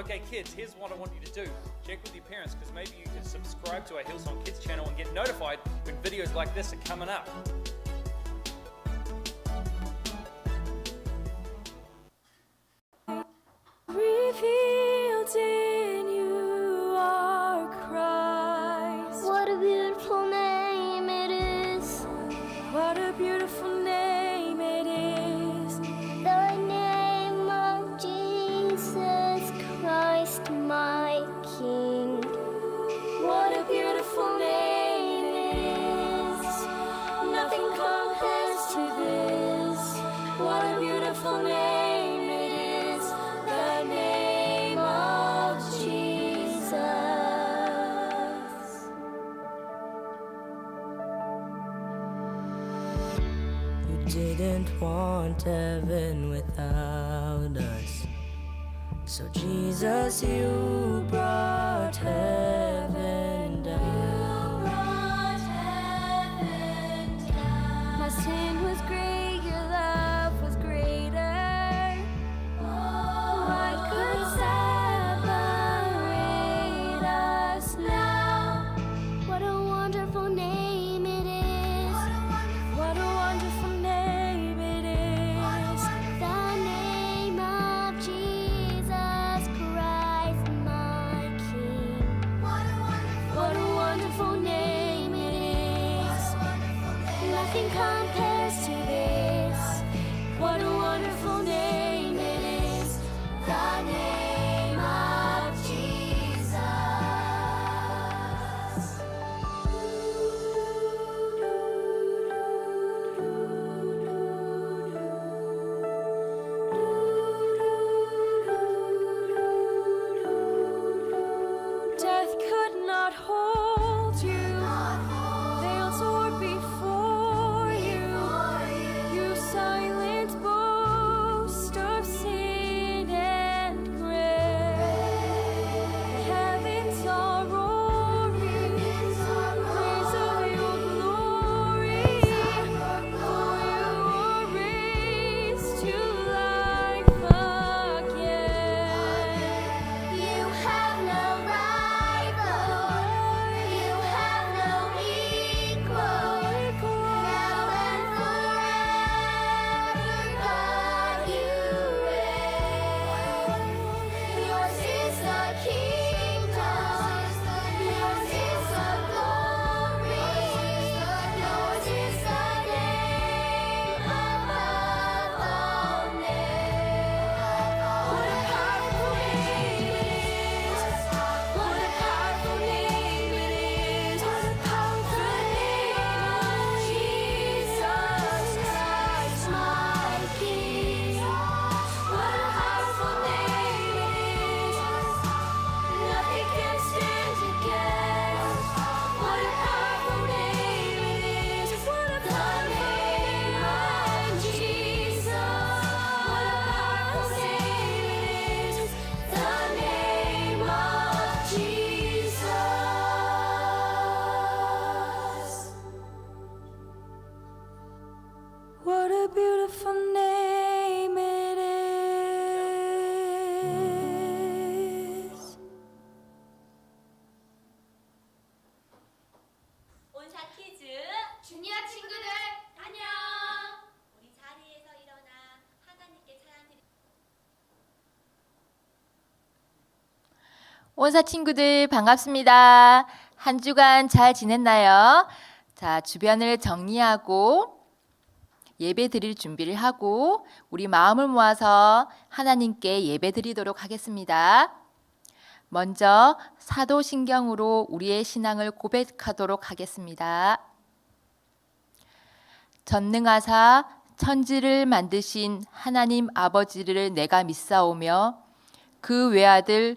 Okay, kids, here's what I want you to do. Check with your parents because maybe you can subscribe to our Hillsong Kids channel and get notified when videos like this are coming up. Didn't want heaven without us. So, Jesus, you brought heaven Nothing compares 온사 친구들 반갑습니다. 한 주간 잘 지냈나요? 자, 주변을 정리하고 예배 드릴 준비를 하고 우리 마음을 모아서 하나님께 예배 드리도록 하겠습니다. 먼저 사도신경으로 우리의 신앙을 고백하도록 하겠습니다. 전능하사 천지를 만드신 하나님 아버지를 내가 믿사오며 그 외아들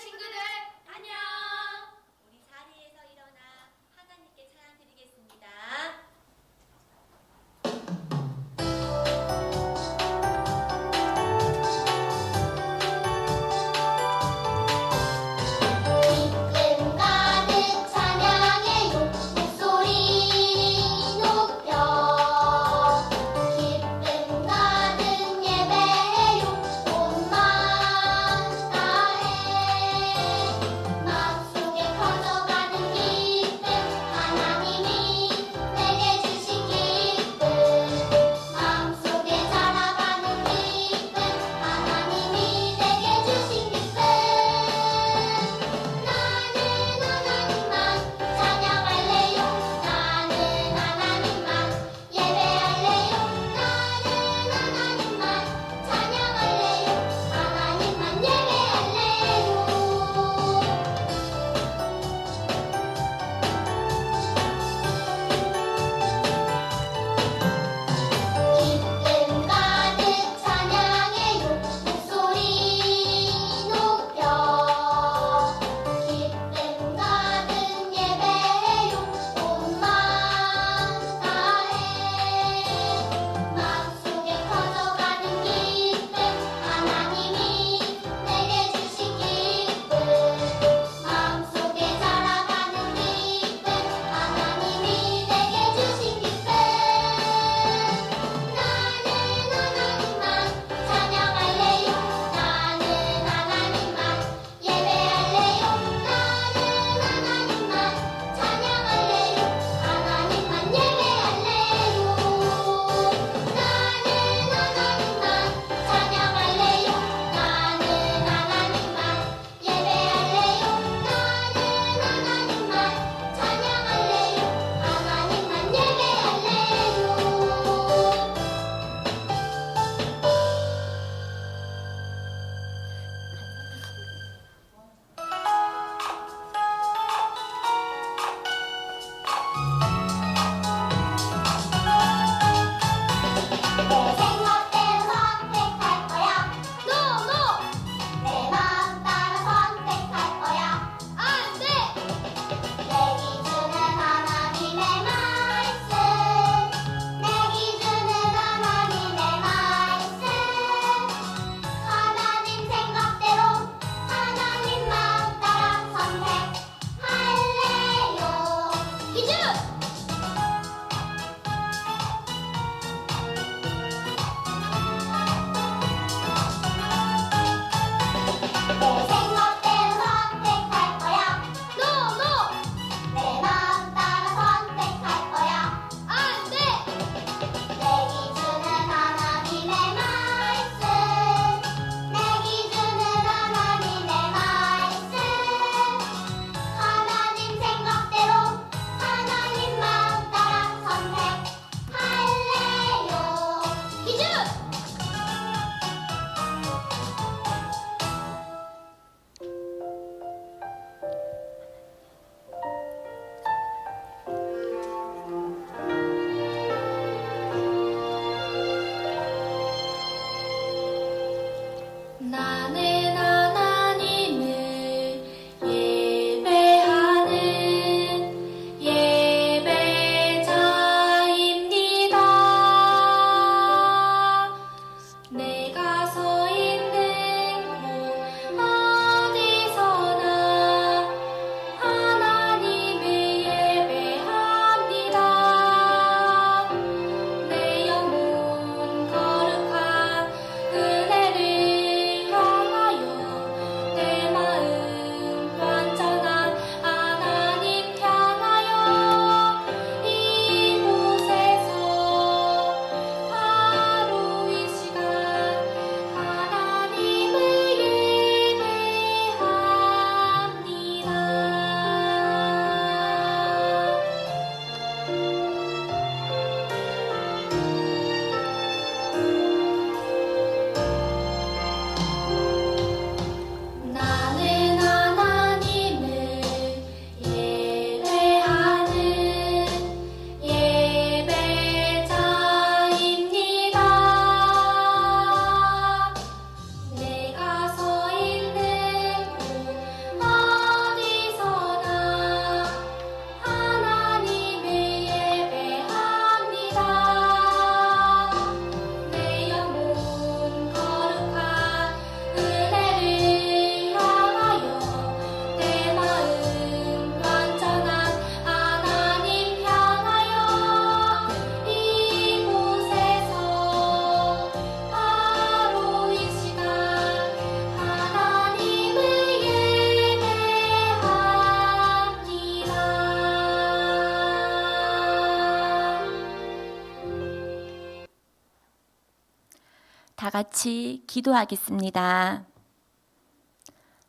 같이 기도하겠습니다.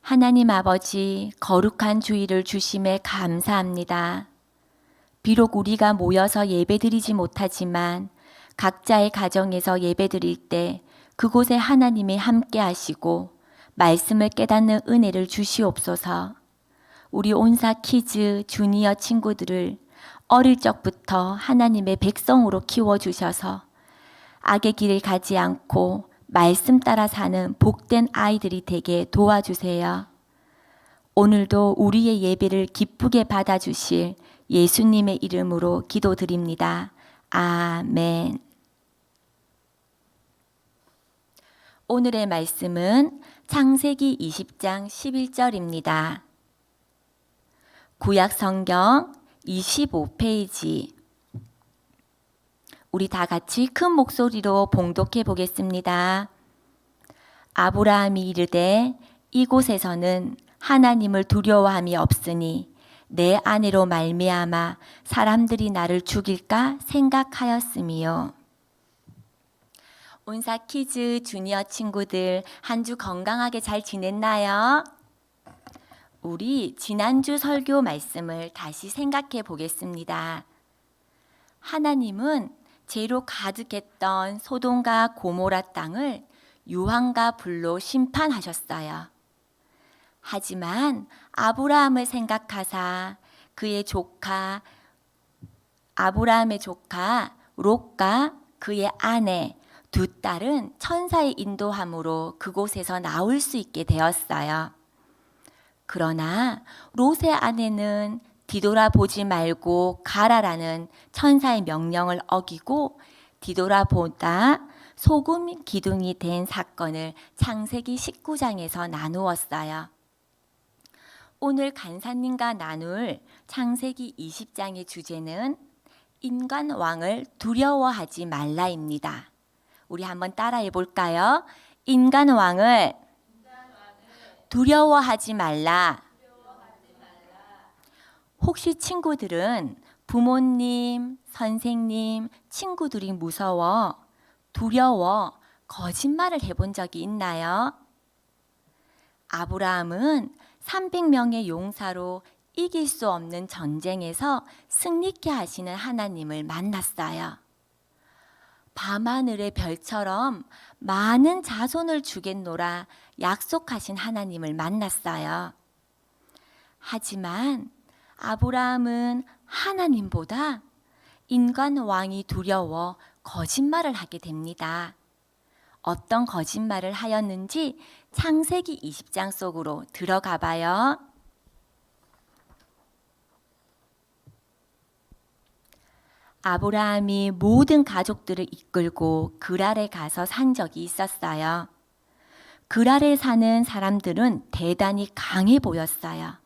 하나님 아버지, 거룩한 주의를 주심에 감사합니다. 비록 우리가 모여서 예배드리지 못하지만 각자의 가정에서 예배드릴 때 그곳에 하나님이 함께 하시고 말씀을 깨닫는 은혜를 주시옵소서. 우리 온사 키즈 주니어 친구들을 어릴 적부터 하나님의 백성으로 키워 주셔서 악의 길을 가지 않고 말씀 따라 사는 복된 아이들이 되게 도와주세요. 오늘도 우리의 예배를 기쁘게 받아주실 예수님의 이름으로 기도드립니다. 아멘. 오늘의 말씀은 창세기 20장 11절입니다. 구약 성경 25페이지. 우리 다 같이 큰 목소리로 봉독해 보겠습니다. 아브라함이 이르되 이곳에서는 하나님을 두려워함이 없으니 내 아내로 말미암아 사람들이 나를 죽일까 생각하였음이요. 온사 키즈 주니어 친구들 한 주 건강하게 잘 지냈나요? 우리 지난주 설교 말씀을 다시 생각해 보겠습니다. 하나님은 죄로 가득했던 소돔과 고모라 땅을 유황과 불로 심판하셨어요. 하지만 아브라함을 생각하사 그의 조카 아브라함의 조카 롯과 그의 아내 두 딸은 천사의 인도함으로 그곳에서 나올 수 있게 되었어요. 그러나 롯의 아내는 뒤돌아보지 말고 가라라는 천사의 명령을 어기고 뒤돌아보다 소금 기둥이 된 사건을 창세기 19장에서 나누었어요. 오늘 간사님과 나눌 창세기 20장의 주제는 인간 왕을 두려워하지 말라입니다. 우리 한번 따라해 볼까요? 인간 왕을 두려워하지 말라. 혹시 친구들은 부모님, 선생님, 친구들이 무서워, 두려워, 거짓말을 해본 적이 있나요? 아브라함은 300명의 용사로 이길 수 없는 전쟁에서 승리케 하시는 하나님을 만났어요. 밤하늘의 별처럼 많은 자손을 주겠노라 약속하신 하나님을 만났어요. 하지만 아브라함은 하나님보다 인간 왕이 두려워 거짓말을 하게 됩니다. 어떤 거짓말을 하였는지 창세기 20장 속으로 들어가 봐요. 아브라함이 모든 가족들을 이끌고 그랄에 가서 산 적이 있었어요. 그랄에 사는 사람들은 대단히 강해 보였어요.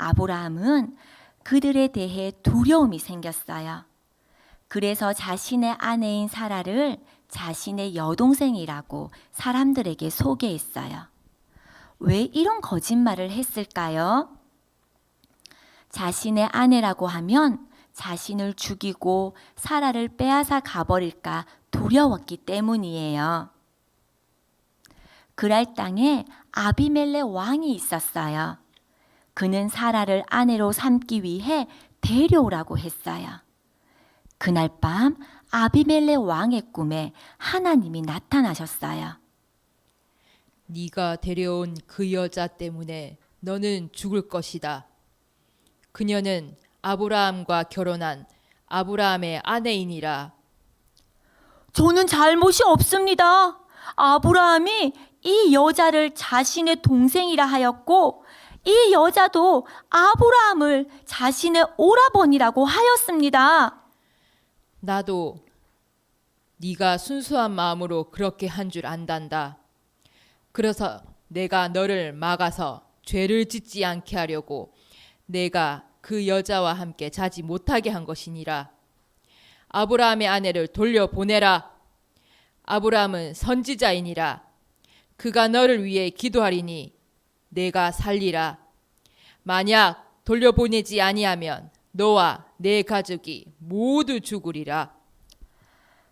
아브라함은 그들에 대해 두려움이 생겼어요. 그래서 자신의 아내인 사라를 자신의 여동생이라고 사람들에게 소개했어요. 왜 이런 거짓말을 했을까요? 자신의 아내라고 하면 자신을 죽이고 사라를 빼앗아 가버릴까 두려웠기 때문이에요. 그랄 땅에 아비멜레 왕이 있었어요. 그는 사라를 아내로 삼기 위해 데려오라고 했어요. 그날 밤 아비멜레 왕의 꿈에 하나님이 나타나셨어요. 네가 데려온 그 여자 때문에 너는 죽을 것이다. 그녀는 아브라함과 결혼한 아브라함의 아내이니라. 저는 잘못이 없습니다. 아브라함이 이 여자를 자신의 동생이라 하였고 이 여자도 아브라함을 자신의 오라버니라고 하였습니다. 나도 네가 순수한 마음으로 그렇게 한 줄 안단다. 그래서 내가 너를 막아서 죄를 짓지 않게 하려고 내가 그 여자와 함께 자지 못하게 한 것이니라. 아브라함의 아내를 돌려보내라. 아브라함은 선지자이니라. 그가 너를 위해 기도하리니 내가 살리라. 만약 돌려보내지 아니하면 너와 내 가족이 모두 죽으리라.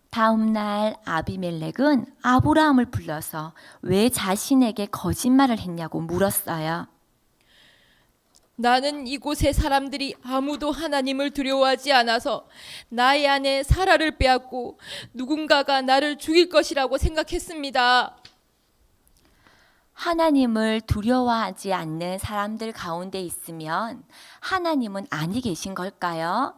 다음 날 아비멜렉은 아브라함을 불러서 왜 자신에게 거짓말을 했냐고 물었어요. 나는 이곳의 사람들이 아무도 하나님을 두려워하지 않아서 나의 아내 사라를 빼앗고 누군가가 나를 죽일 것이라고 생각했습니다. 하나님을 두려워하지 않는 사람들 가운데 있으면 하나님은 아니 계신 걸까요?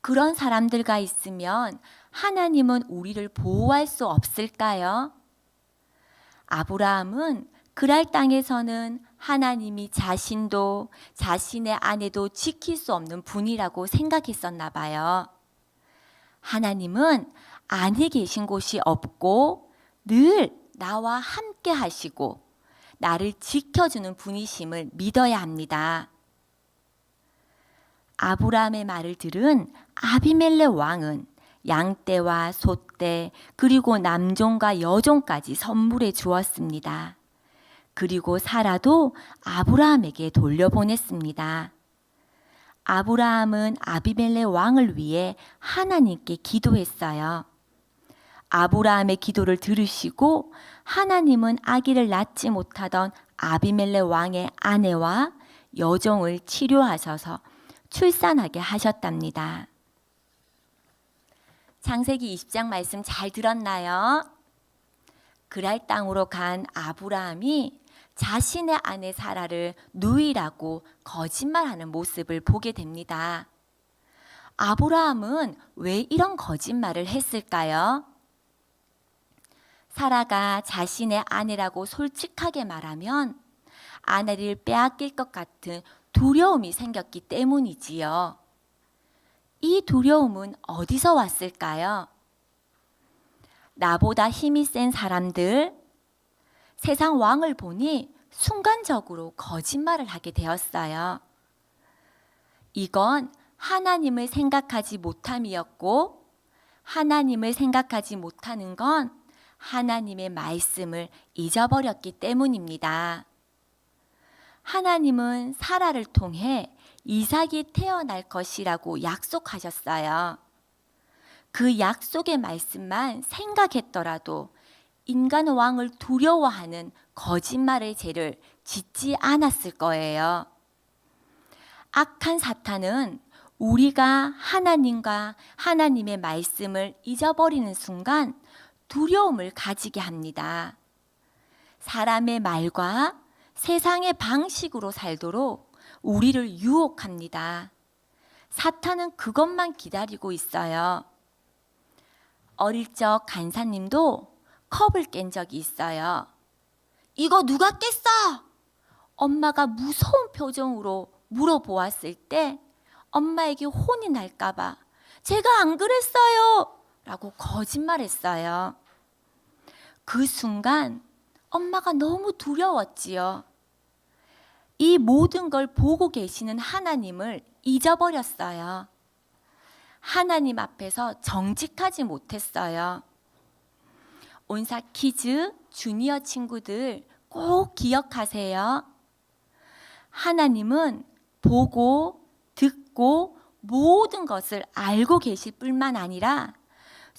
그런 사람들과 있으면 하나님은 우리를 보호할 수 없을까요? 아브라함은 그랄 땅에서는 하나님이 자신도 자신의 아내도 지킬 수 없는 분이라고 생각했었나 봐요. 하나님은 안에 계신 곳이 없고 늘 나와 함께 하시고 나를 지켜주는 분이심을 믿어야 합니다. 아브라함의 말을 들은 아비멜레 왕은 양떼와 소떼 그리고 남종과 여종까지 선물해 주었습니다. 그리고 사라도 아브라함에게 돌려보냈습니다. 아브라함은 아비멜레 왕을 위해 하나님께 기도했어요. 아브라함의 기도를 들으시고 하나님은 아기를 낳지 못하던 아비멜레 왕의 아내와 여종을 치료하셔서 출산하게 하셨답니다. 창세기 20장 말씀 잘 들었나요? 그랄 땅으로 간 아브라함이 자신의 아내 사라를 누이라고 거짓말하는 모습을 보게 됩니다. 아브라함은 왜 이런 거짓말을 했을까요? 사라가 자신의 아내라고 솔직하게 말하면 아내를 빼앗길 것 같은 두려움이 생겼기 때문이지요. 이 두려움은 어디서 왔을까요? 나보다 힘이 센 사람들, 세상 왕을 보니 순간적으로 거짓말을 하게 되었어요. 이건 하나님을 생각하지 못함이었고, 하나님을 생각하지 못하는 건 하나님의 말씀을 잊어버렸기 때문입니다. 하나님은 사라를 통해 이삭이 태어날 것이라고 약속하셨어요. 그 약속의 말씀만 생각했더라도 인간 왕을 두려워하는 거짓말의 죄를 짓지 않았을 거예요. 악한 사탄은 우리가 하나님과 하나님의 말씀을 잊어버리는 순간 두려움을 가지게 합니다. 사람의 말과 세상의 방식으로 살도록 우리를 유혹합니다. 사탄은 그것만 기다리고 있어요. 어릴 적 간사님도 컵을 깬 적이 있어요. 이거 누가 깼어? 엄마가 무서운 표정으로 물어보았을 때 엄마에게 혼이 날까봐 제가 안 그랬어요. 라고 거짓말했어요. 그 순간 엄마가 너무 두려웠지요. 이 모든 걸 보고 계시는 하나님을 잊어버렸어요. 하나님 앞에서 정직하지 못했어요. 온사 키즈 주니어 친구들 꼭 기억하세요. 하나님은 보고 듣고 모든 것을 알고 계실 뿐만 아니라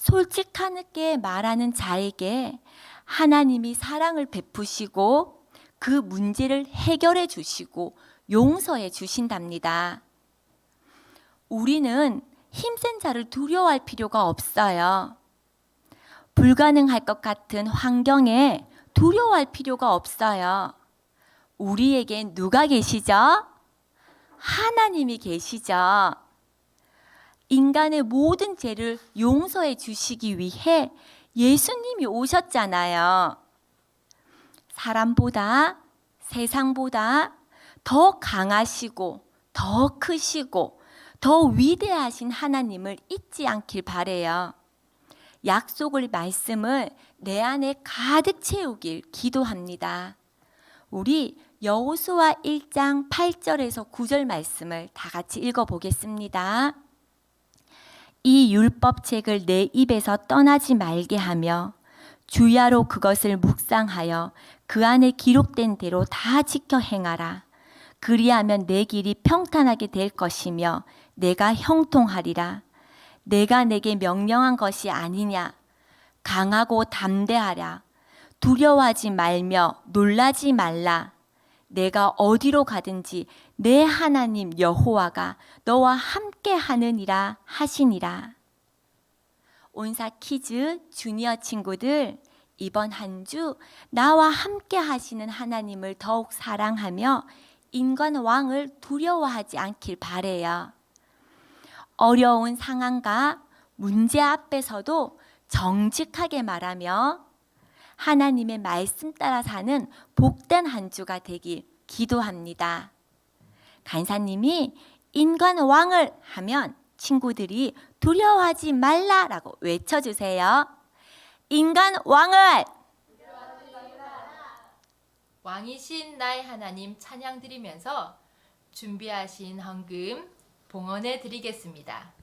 솔직하게 말하는 자에게 하나님이 사랑을 베푸시고 그 문제를 해결해 주시고 용서해 주신답니다. 우리는 힘센 자를 두려워할 필요가 없어요. 불가능할 것 같은 환경에 두려워할 필요가 없어요. 우리에겐 누가 계시죠? 하나님이 계시죠. 인간의 모든 죄를 용서해 주시기 위해 예수님이 오셨잖아요. 사람보다 세상보다 더 강하시고 더 크시고 더 위대하신 하나님을 잊지 않길 바래요. 약속을 말씀을 내 안에 가득 채우길 기도합니다. 우리 여호수아 1장 8절에서 9절 말씀을 다 같이 읽어 보겠습니다. 이 율법책을 내 입에서 떠나지 말게 하며 주야로 그것을 묵상하여 그 안에 기록된 대로 다 지켜 행하라. 그리하면 내 길이 평탄하게 될 것이며 내가 형통하리라. 내가 내게 명령한 것이 아니냐? 강하고 담대하라. 두려워하지 말며 놀라지 말라. 내가 어디로 가든지 내 하나님 여호와가 너와 함께 하느니라 하시니라. 온사 키즈 주니어 친구들 이번 한 주 나와 함께 하시는 하나님을 더욱 사랑하며 인간 왕을 두려워하지 않길 바래요. 어려운 상황과 문제 앞에서도 정직하게 말하며 하나님의 말씀 따라 사는 복된 한 주가 되길 기도합니다. 간사님이 인간 왕을 하면 친구들이 두려워하지 말라라고 외쳐주세요. 인간 왕을 왕이신 나의 하나님 찬양 드리면서 준비하신 헌금 봉헌해 드리겠습니다.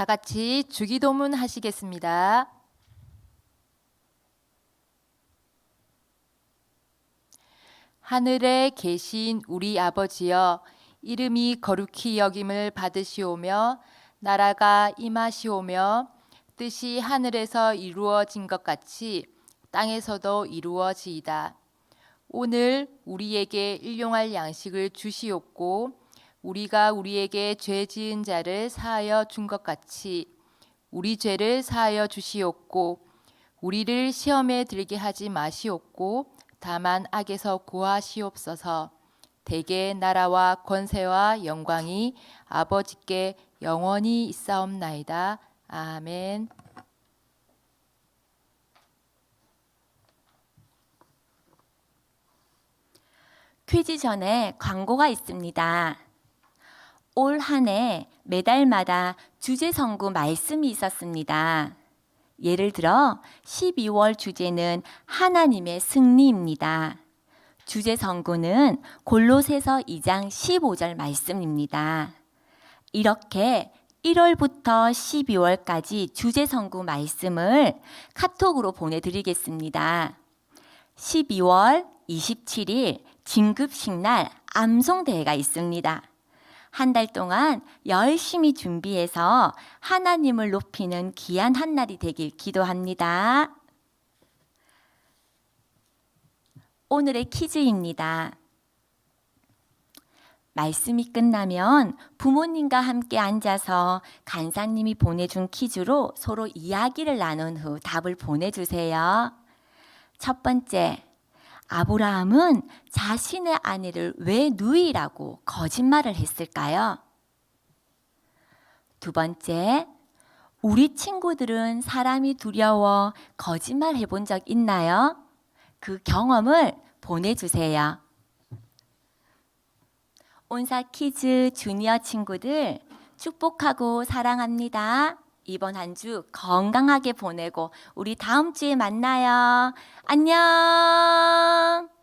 다 같이 주기도문 하시겠습니다. 하늘에 계신 우리 아버지여 이름이 거룩히 여김을 받으시오며 나라가 임하시오며 뜻이 하늘에서 이루어진 것 같이 땅에서도 이루어지이다. 오늘 우리에게 일용할 양식을 주시옵고 우리가 우리에게 죄 지은 자를 사하여 준 것 같이 우리 죄를 사하여 주시옵고 우리를 시험에 들게 하지 마시옵고 다만 악에서 구하시옵소서 대개 나라와 권세와 영광이 아버지께 영원히 있사옵나이다 아멘. 퀴즈 전에 광고가 있습니다. 올 한 해 매달마다 주제 선구 말씀이 있었습니다. 예를 들어 12월 주제는 하나님의 승리입니다. 주제 선구는 골로새서 2장 15절 말씀입니다. 이렇게 1월부터 12월까지 주제 선구 말씀을 카톡으로 보내드리겠습니다. 12월 27일 진급식 날 암송대회가 있습니다. 한 달 동안 열심히 준비해서 하나님을 높이는 귀한 한 날이 되길 기도합니다. 오늘의 퀴즈입니다. 말씀이 끝나면 부모님과 함께 앉아서 간사님이 보내준 퀴즈로 서로 이야기를 나눈 후 답을 보내주세요. 첫 번째, 아브라함은 자신의 아내를 왜 누이라고 거짓말을 했을까요? 두 번째, 우리 친구들은 사람이 두려워 거짓말 해본 적 있나요? 그 경험을 보내주세요. 온사 키즈 주니어 친구들 축복하고 사랑합니다. 이번 한 주 건강하게 보내고 우리 다음 주에 만나요. 안녕!